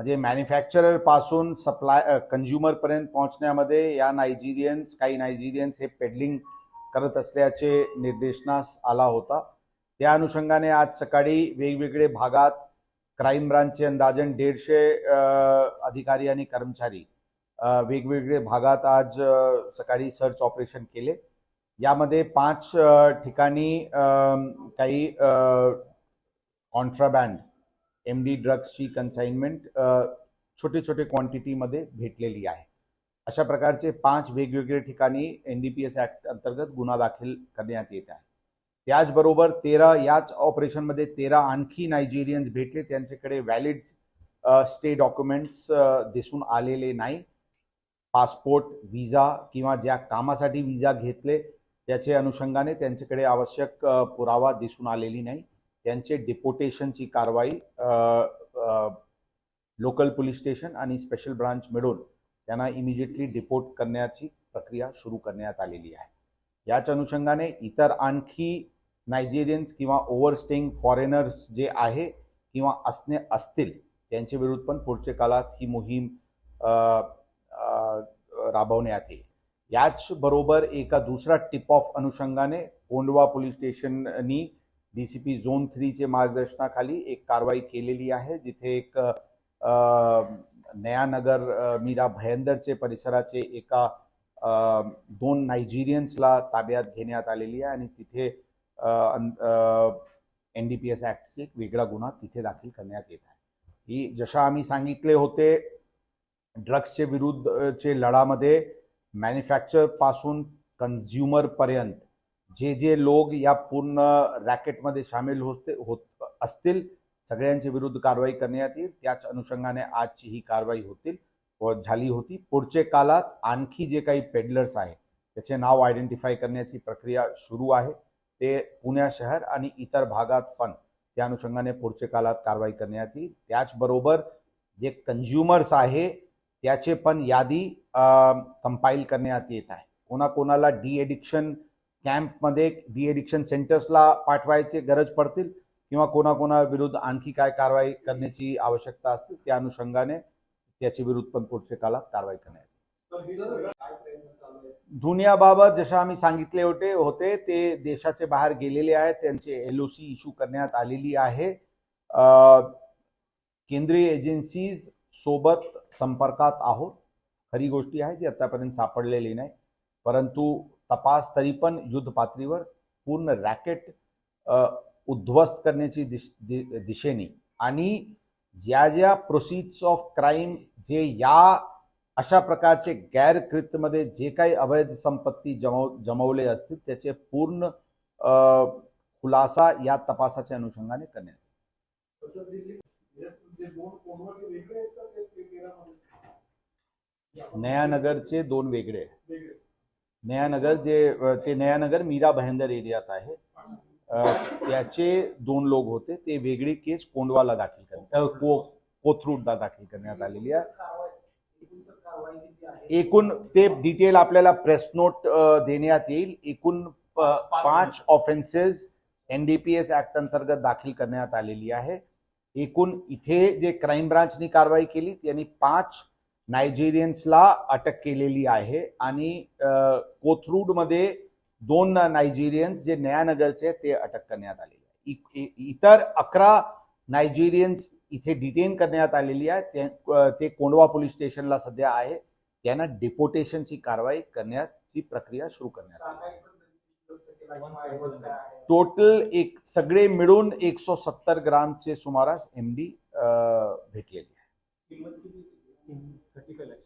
म्हणजे मॅन्युफॅक्चररपासून supply consumer पर्यंत पोहोचण्यामध्ये या नायजेरियन्स काही नायजेरियन्स हे पेडलिंग करत असल्याचे निर्देशनास आला होता. त्या अनुषंगाने आज सकाळी वेगवेगळे भागात क्राईम ब्रांचचे अंदाजन दीडशे अधिकारी आणि कर्मचारी वेगवेगळे भागात आज सकाळी सर्च ऑपरेशन केले. यामध्ये पाच ठिकाणी काही कॉन्ट्राबँड एम डी ड्रग्सची कन्साइनमेंट छोटे छोटे क्वांटिटीमध्ये भेटलेली आहे. अशा प्रकारचे पाच वेगवेगळ्या ठिकाणी N D P S act अंतर्गत गुन्हा दाखल करण्यात येत आहे. त्याचबरोबर तेरा याच ऑपरेशनमध्ये तेरा आणखी नायजेरियन्स भेटले. त्यांच्याकडे व्हॅलिड स्टे डॉक्युमेंट्स दिसून आलेले नाही. पासपोर्ट विजा किंवा ज्या कामासाठी विजा घेतले त्याचे अनुषंगाने त्यांच्याकडे आवश्यक पुरावा दिसून आलेली नाही. त्यांचे डिपोटेशनची कारवाई लोकल पोलीस स्टेशन आणि स्पेशल ब्रांच मिळून त्यांना इमिजिएटली डिपोर्ट करण्याची प्रक्रिया सुरू करण्यात आलेली आहे. याच अनुषंगाने इतर आणखी नायजेरियन्स किंवा ओव्हरस्टेईंग फॉरेनर्स जे आहे किंवा असणे असतील त्यांच्या विरुद्ध पण पुढच्या काळात ही मोहीम राबवण्यात येईल. याचबरोबर एका दुसरा टिप ऑफ अनुषंगाने कोंडवा पोलीस स्टेशननी डी सी पी झोन थ्रीचे मार्गदर्शनाखाली एक कारवाई केलेली आहे जिथे एक नयानगर मीरा भयंदरचे परिसराचे एका दोन नायजेरियन्सला ताब्यात घेण्यात आलेली आहे आणि तिथे एन डी पी एस ॲक्टचे एक वेगळा गुन्हा तिथे दाखल करण्यात येत आहे. ही जशा आम्ही सांगितले होते ड्रग्सचे विरुद्धचे लढामध्ये मॅन्युफॅक्चरपासून कन्झ्युमरपर्यंत जे जे लोक या पूर्ण रॅकेटमध्ये सामील होते होत असतील सगळ्यांच्या विरुद्ध कारवाई करण्यात येईल. त्याच अनुषंगाने आजची ही कारवाई होतील झाली होती. पुढचे काळात आणखी जे काही पेडलर्स आहे त्याचे नाव आयडेंटिफाय करण्याची प्रक्रिया सुरू आहे. ते पुण्या शहर आणि इतर भागात पण त्या अनुषंगाने पुढच्या काळात कारवाई करण्यात येईल. त्याचबरोबर जे कन्झ्युमर्स आहे त्याचे पण यादी कंपाईल करण्यात येत आहे. कोणाकोणाला डी एडिक्शन कॅम्पमध्ये डी एडिक्शन सेंटर्सला पाठवायचे गरज पडतील किंवा कोणाकोणा विरुद्ध आणखी काय कारवाई करण्याची आवश्यकता असतील त्या अनुषंगाने त्याच्या विरुद्ध पण पुढच्या काळात कारवाई करण्यात धुनियाबाबत जसं आम्ही सांगितले होते होते ते देशाचे बाहेर गेलेले आहेत त्यांचे एल ओ सी इश्यू करण्यात आलेली आहे. केंद्रीय एजन्सीज सोबत संपर्कात आहोत. खरी गोष्टी आहे जी आतापर्यंत सापडलेली नाही. परंतु तपास तरी पण युद्ध पातळीवर पूर्ण रॅकेट उद्ध्वस्त करण्याची दिश दि- दिशेने. आणि ज्या ज्या प्रोसिड्स ऑफ क्राईम जे या अशा प्रकारचे गैरकृत्यमध्ये जे काही अवैध संपत्ती जमव जमवले असतील त्याचे पूर्ण खुलासा या तपासाच्या अनुषंगाने करण्यात नयानगरचे दोन वेगळे नयानगर जे ते नयानगर मीरा भयंदर एरियात आहे. त्याचे दोन लोक होते. ते वेगळी केस कोंडवाला दाखल करण्यात को कोथरूडला दाखल करण्यात आलेली आहे. एकूण ते डिटेल आपल्याला प्रेस नोट देण्यात येईल. एकूण प- पाच offences N D P S act अंतर्गत दाखल करण्यात आलेली आहे. एकूण इथे जे क्राईम ब्रांचनी कारवाई केली त्यांनी पाच नायजेरियन्सला अटक केलेली आहे आणि कोथरूडमध्ये दोन नायजेरियन्स जे नयानगरचे ते अटक करण्यात आलेले आहे इतर अकरा नायजेरियन्स इथे डिटेन करण्यात आलेली आहे. ते- ते कोंडवा पोलीस स्टेशनला सध्या आहे. त्यांना डिपोटेशनची कारवाई करण्याची प्रक्रिया सुरू करण्यात आली. टोटल एक सगळे मिळून एकशे सत्तर ग्रामचे सुमारास एम डी भेटलेली आहे híjole,